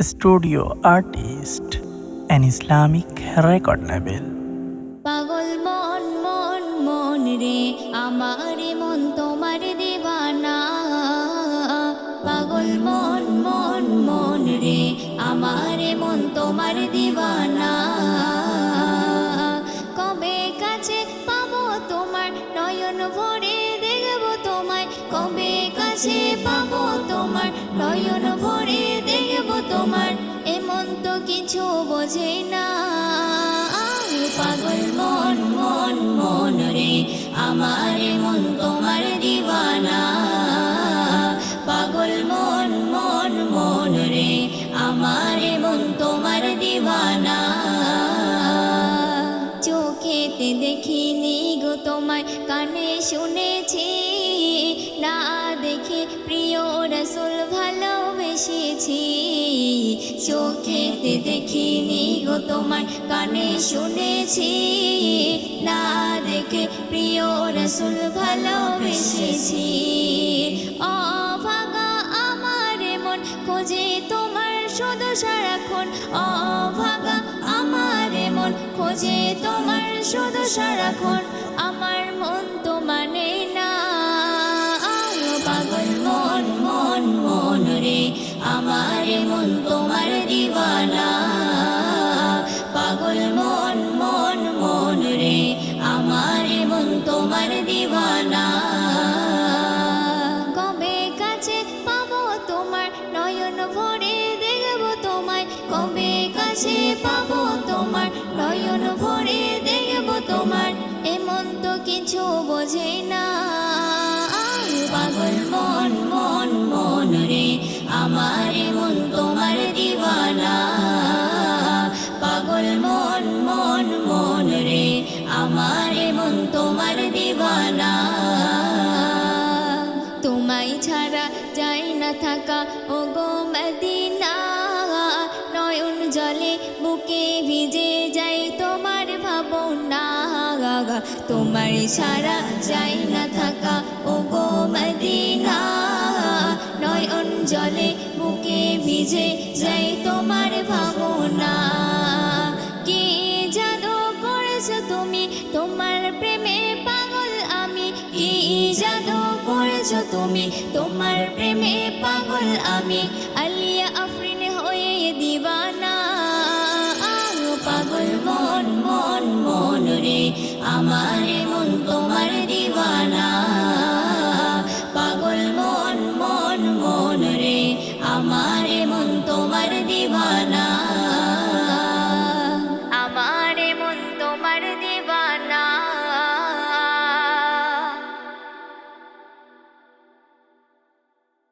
studio artist an Islamic record label. পাগল মন মন মন রে, আমার মন তোমার দিবানা। পাগল মন মন মন রে, আমার মন তোমার দিবানা। কবে কাছে পাবো তোমার নয়ন ভরে, দেখব তোমায়। কবে কাছে পাবো তোমার নয়ন ভরে কিছু বোঝে না। পাগল, মন মন মন রে। আমার মন তোমার দিবানা পাগল, মন মন মন রে। আমার মন তোমার দিবানা চোখেতে দেখিনি গো তোমায় কানে শুনেছি। না দেখে প্রিয় রসুল ভালোবেসেছি। চোখেতে দেখিনি গো তোমার কানে শুনেছি। না দেখে প্রিয় রসুল ভালোবেসেছি। অভাগা আমার মন খোঁজে তোমার শুধু সারাক্ষণ। অভাগা আমার মন খোঁজে তোমার শুধু সারাক্ষণ। আমার মন তোমার দিবানা পাগল মন মন মন রে, আমার মন তোমার দিবানা কবে কাছে পাবো তোমার নয়ন ভরে, দেখব তোমায়। কবে কাছে পাবো তোমার নয়ন ভরে, দেখব তোমার। এমন তো কিছু বোঝে না। মন তোমার দিবানা তোমায় ছাড়া যাই না থাকা ও গো মদিনা। নয়ন জলে বুকে ভিজে যাই তোমার ভাবনা। তোমার ছাড়া যাই না থাকা তোমার প্রেমে পাগল আমি। কি জাদু করেছ তুমি? তোমার প্রেমে পাগল আমি।